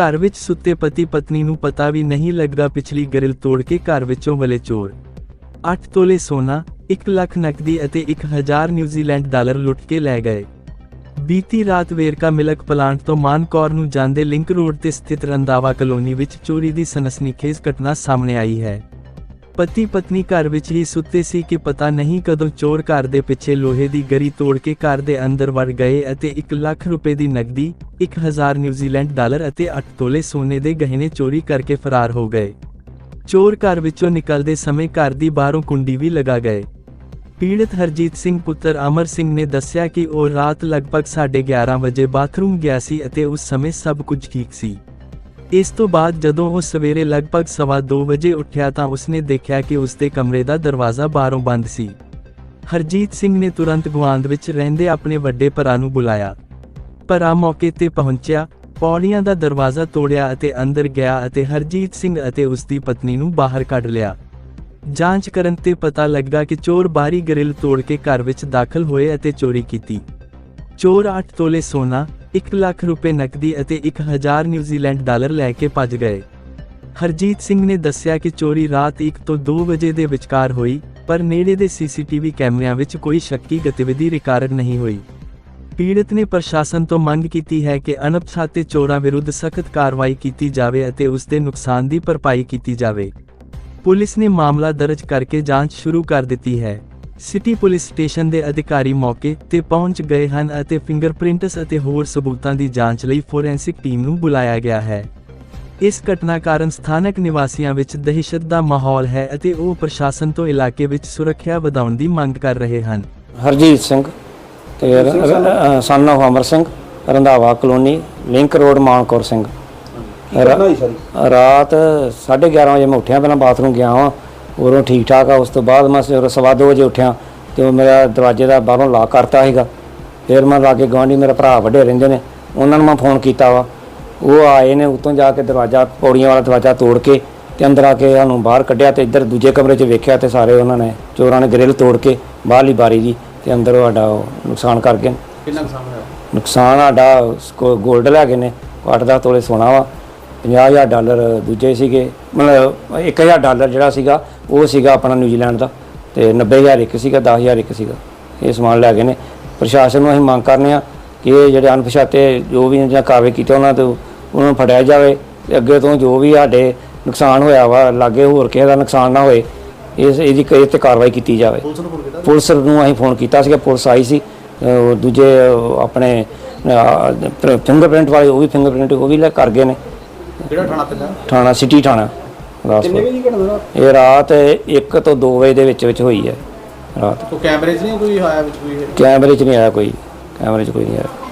ਘਰ ਵਿੱਚ ਸੁੱਤੇ ਪਤੀ ਪਤਨੀ ਨੂੰ ਪਤਾ ਵੀ ਨਹੀਂ ਲੱਗਦਾ ਪਿਛਲੀ ਗਰਿਲ ਤੋੜ ਕੇ ਘਰ ਵਿੱਚੋਂ ਵਲੇ ਚੋਰ। 8 ਤੋਲੇ ਸੋਨਾ 1 ਲੱਖ ਨਕਦੀ ਅਤੇ 1000 ਨਿਊਜ਼ੀਲੈਂਡ ਡਾਲਰ ਲੁੱਟ ਕੇ ਲੈ ਗਏ। ਬੀਤੀ ਰਾਤ ਵੇਰਕਾ ਮਿਲਕ ਪਲਾਂਟ ਤੋਂ ਮਾਨਕੌਰ ਨੂੰ ਜਾਂਦੇ ਲਿੰਕ ਰੋਡ ਤੇ ਸਥਿਤ ਰੰਦਾਵਾ ਕਲੋਨੀ ਵਿੱਚ ਚੋਰੀ ਦੀ ਸਨਸਨੀਖੇਜ਼ ਘਟਨਾ ਸਾਹਮਣੇ ਆਈ ਹੈ। ਪਤੀ ਪਤਨੀ ਘਰ ਵਿੱਚ ਹੀ ਸੁੱਤੇ ਸੀ ਕਿ ਪਤਾ ਨਹੀਂ ਕਦੋਂ ਚੋਰ ਘਰ ਦੇ ਪਿੱਛੇ ਲੋਹੇ ਦੀ ਗਰੀ ਤੋੜ ਕੇ ਘਰ ਦੇ ਅੰਦਰ ਵੜ ਗਏ ਅਤੇ 1 ਲੱਖ ਰੁਪਏ ਦੀ ਨਕਦੀ 1000 ਨਿਊਜ਼ੀਲੈਂਡ ਡਾਲਰ ਅਤੇ 8 ਤੋਲੇ ਸੋਨੇ ਦੇ ਗਹਿਣੇ ਚੋਰੀ ਕਰਕੇ ਫਰਾਰ ਹੋ ਗਏ। ਚੋਰ ਘਰ ਵਿੱਚੋਂ ਨਿਕਲਦੇ ਸਮੇਂ ਘਰ ਦੀ ਬਾਹਰੋਂ ਕੁੰਡੀ ਵੀ ਲਗਾ ਗਏ। ਪੀੜਤ ਹਰਜੀਤ ਸਿੰਘ ਪੁੱਤਰ ਅਮਰ ਸਿੰਘ ਨੇ ਦੱਸਿਆ ਕਿ ਉਹ ਰਾਤ ਲਗਭਗ 11:30 ਵਜੇ ਬਾਥਰੂਮ ਗਿਆ ਸੀ ਅਤੇ ਉਸ ਸਮੇਂ ਸਭ ਕੁਝ ਠੀਕ ਸੀ। ਇਸ ਤੋਂ ਬਾਅਦ ਜਦੋਂ ਉਹ ਸਵੇਰੇ ਲਗਭਗ ਸਵਾ ਵਜੇ ਉੱਠਿਆ ਤਾਂ ਉਸਨੇ ਦੇਖਿਆ ਕਿ ਉਸਦੇ ਕਮਰੇ ਦਾ ਦਰਵਾਜ਼ਾ ਬਾਹਰੋਂ ਬੰਦ ਸੀ। ਹਰਜੀਤ ਸਿੰਘ ਨੇ ਤੁਰੰਤ ਗੁਆਂਢ ਵਿੱਚ ਰਹਿੰਦੇ ਆਪਣੇ ਵੱਡੇ ਭਰਾ ਨੂੰ ਬੁਲਾਇਆ। ਭਰਾ ਮੌਕੇ ਤੇ ਪਹੁੰਚਿਆ, ਪੌੜੀਆਂ ਦਾ ਦਰਵਾਜ਼ਾ ਤੋੜਿਆ ਅਤੇ ਅੰਦਰ ਗਿਆ ਅਤੇ ਹਰਜੀਤ ਸਿੰਘ ਅਤੇ ਉਸਦੀ ਪਤਨੀ ਨੂੰ ਬਾਹਰ ਕੱਢ ਲਿਆ। ਜਾਂਚ ਕਰਨ ਤੇ ਪਤਾ ਲੱਗਾ ਕਿ ਚੋਰ ਬਾਰੀ ਗਰਿਲ ਤੋੜ ਕੇ ਘਰ ਵਿੱਚ ਦਾਖਲ ਹੋਏ ਅਤੇ ਚੋਰੀ ਕੀਤੀ। ਚੋਰ 8 ਤੋਲੇ ਸੋਨਾ 1 ਲੱਖ ਰੁਪਏ ਨਕਦੀ ਅਤੇ 1000 ਨਿਊਜ਼ੀਲੈਂਡ ਡਾਲਰ ਲੈ ਕੇ ਭੱਜ ਗਏ। ਹਰਜੀਤ ਸਿੰਘ ਨੇ ਦੱਸਿਆ ਕਿ ਚੋਰੀ ਰਾਤ 1 ਤੋਂ 2 ਵਜੇ ਦੇ ਵਿਚਕਾਰ ਹੋਈ, ਪਰ ਨੇੜੇ ਦੇ ਸੀਸੀਟੀਵੀ ਕੈਮਰਿਆਂ ਵਿੱਚ ਕੋਈ ਸ਼ੱਕੀ ਗਤੀਵਿਧੀ ਰਿਕਾਰਡ ਨਹੀਂ ਹੋਈ। ਪੀੜਤ ਨੇ ਪ੍ਰਸ਼ਾਸਨ ਤੋਂ ਮੰਗ ਕੀਤੀ ਹੈ ਕਿ ਅਣਪਛਾਤੇ ਚੋਰਾਂ ਵਿਰੁੱਧ ਸਖਤ ਕਾਰਵਾਈ ਕੀਤੀ ਜਾਵੇ ਅਤੇ ਉਸ ਦੇ ਨੁਕਸਾਨ ਦੀ ਭਰਪਾਈ ਕੀਤੀ ਜਾਵੇ। ਪੁਲਿਸ ਨੇ ਮਾਮਲਾ ਦਰਜ ਕਰਕੇ ਜਾਂਚ ਸ਼ੁਰੂ ਕਰ ਦਿੱਤੀ ਹੈ। ਸਿਟੀ ਪੁਲਿਸ ਸਟੇਸ਼ਨ ਦੇ ਅਧਿਕਾਰੀ ਮੌਕੇ ਤੇ ਪਹੁੰਚ ਗਏ ਹਨ ਅਤੇ ਫਿੰਗਰਪ੍ਰਿੰਟਸ ਅਤੇ ਹੋਰ ਸਬੂਤਾਂ ਦੀ ਜਾਂਚ ਲਈ ਫੋਰੈਂਸਿਕ ਟੀਮ ਨੂੰ ਬੁਲਾਇਆ ਗਿਆ ਹੈ। ਇਸ ਘਟਨਾ ਕਾਰਨ ਸਥਾਨਕ ਨਿਵਾਸੀਆਂ ਵਿੱਚ ਦਹਿਸ਼ਤ ਦਾ ਮਾਹੌਲ ਹੈ ਅਤੇ ਉਹ ਪ੍ਰਸ਼ਾਸਨ ਤੋਂ ਇਲਾਕੇ ਵਿੱਚ ਸੁਰੱਖਿਆ ਵਧਾਉਣ ਦੀ ਮੰਗ ਕਰ ਰਹੇ ਹਨ। ਹਰਜੀਤ ਸਿੰਘ ਤੇ ਸਨ Amar Singh Randhawa colony link road Mankaur Singh. ਹੀ ਰਾਤ 11:30 ਵਜੇ ਮੈਂ ਉੱਠਿਆ ਪਹਿਲਾਂ ਬਾਥਰੂਮ ਗਿਆ ਵਾਂ। ਉਦੋਂ ਠੀਕ ਠਾਕ ਆ ਉਸ ਤੋਂ ਬਾਅਦ ਮੈਂ ਸਵੇਰੇ ਸਵਾ ਦੋ ਵਜੇ ਉੱਠਿਆ ਤੇ ਉਹ ਮੇਰਾ ਦਰਵਾਜ਼ੇ ਦਾ ਬਾਹਰੋਂ ਲਾਕ ਕਰਤਾ ਸੀਗਾ। ਫਿਰ ਮੈਂ ਲਾਗੇ ਗਵਾਂਢੀ ਮੇਰਾ ਭਰਾ ਵੱਡੇ ਰਹਿੰਦੇ ਨੇ ਉਹਨਾਂ ਨੂੰ ਮੈਂ ਫੋਨ ਕੀਤਾ ਵਾ। ਉਹ ਆਏ ਨੇ ਉੱਤੋਂ ਜਾ ਕੇ ਦਰਵਾਜ਼ਾ ਪੌੜੀਆਂ ਵਾਲਾ ਦਰਵਾਜ਼ਾ ਤੋੜ ਕੇ ਤੇ ਅੰਦਰ ਆ ਕੇ ਸਾਨੂੰ ਬਾਹਰ ਕੱਢਿਆ ਤੇ ਇੱਧਰ ਦੂਜੇ ਕਮਰੇ 'ਚ ਵੇਖਿਆ ਤੇ ਸਾਰੇ ਉਹਨਾਂ ਨੇ ਚੋਰਾਂ ਨੇ ਗ੍ਰਿਲ ਤੋੜ ਕੇ ਬਾਹਰਲੀ ਬਾਰੀ ਜੀ ਤੇ ਅੰਦਰ ਉਹ ਸਾਡਾ ਨੁਕਸਾਨ ਕਰ ਗਏ ਕਿੰਨਾ ਕੁ ਸਾਹਮਣੇ ਨੁਕਸਾਨ ਸਾਡਾ 골ਡ ਲੈ ਗਏ ਨੇ 8-10 ਤੋਲੇ ਸੋਨਾ ਵਾ। 50000 ਡਾਲਰ ਦੂਜੇ ਸੀਗੇ ਮਤਲਬ 1000 ਡਾਲਰ ਜਿਹੜਾ ਸੀਗਾ ਉਹ ਸੀਗਾ ਆਪਣਾ ਨਿਊਜ਼ੀਲੈਂਡ ਦਾ ਤੇ 90000 ਇੱਕ ਸੀਗਾ 10000 ਇੱਕ ਸੀਗਾ। ਇਹ ਸਮਾਨ ਲੈ ਗਏ ਨੇ। ਪ੍ਰਸ਼ਾਸਨ ਨੂੰ ਅਸੀਂ ਮੰਗ ਕਰਨੇ ਆ ਕਿ ਇਹ ਜਿਹੜੇ ਅਣਪਛਾਤੇ ਜੋ ਵੀ ਇਹਨਾਂ ਕਾਰਵਾਈ ਕੀਤੀ ਉਹਨਾਂ ਤੇ ਉਹਨਾਂ ਨੂੰ ਫੜਿਆ ਜਾਵੇ ਤੇ ਅੱਗੇ ਤੋਂ ਜੋ ਵੀ ਸਾਡੇ ਨੁਕਸਾਨ ਹੋਇਆ ਵਾ ਲਾਗੇ ਹੋਰ ਕਿਸੇ ਦਾ ਨੁਕਸਾਨ ਨਾ ਹੋਏ ਇਸ ਇਹਦੀ ਇਹ ਤੇ ਕਾਰਵਾਈ ਕੀਤੀ ਜਾਵੇ। ਪੁਲਿਸ ਨੂੰ ਫੋਨ ਕੀਤਾ? ਪੁਲਿਸ ਨੂੰ ਅਸੀਂ ਫੋਨ ਕੀਤਾ ਸੀਗਾ ਪੁਲਿਸ ਆਈ ਸੀ। ਅਹ ਦੂਜੇ ਆਪਣੇ ਫਿੰਗਰਪ੍ਰਿੰਟ ਵਾਲੇ ਉਹ ਵੀ ਫਿੰਗਰਪ੍ਰਿੰਟ ਉਹ ਵੀ ਲੈ ਕਰ ਗਏ ਨੇ। ਕਿਹੜਾ ਥਾਣਾ ਪੈਂਦਾ ਥਾਣਾ ਸਿਟੀ ਥਾਣਾ। ਕਿੰਨੇ ਰਾਸਪੁਰ ਵਜੇ ਦੀ ਘਟਨਾ ਦਾ? ਇਹ ਰਾਤ 1 ਤੋਂ 2 ਵਜੇ ਦੇ ਵਿੱਚ ਵਿੱਚ ਹੋਈ ਹੈ ਰਾਤ। ਤੋ ਕੈਮਰੇ 'ਚ ਨਹੀਂ ਕੋਈ ਆਇਆ ਵਿੱਚ ਕੋਈ? ਇਹ? ਕੈਮਰੇ 'ਚ ਨਹੀਂ ਆਇਆ ਕੋਈ ਕੈਮਰੇ 'ਚ ਕੋਈ ਨਹੀਂ ਆਇਆ।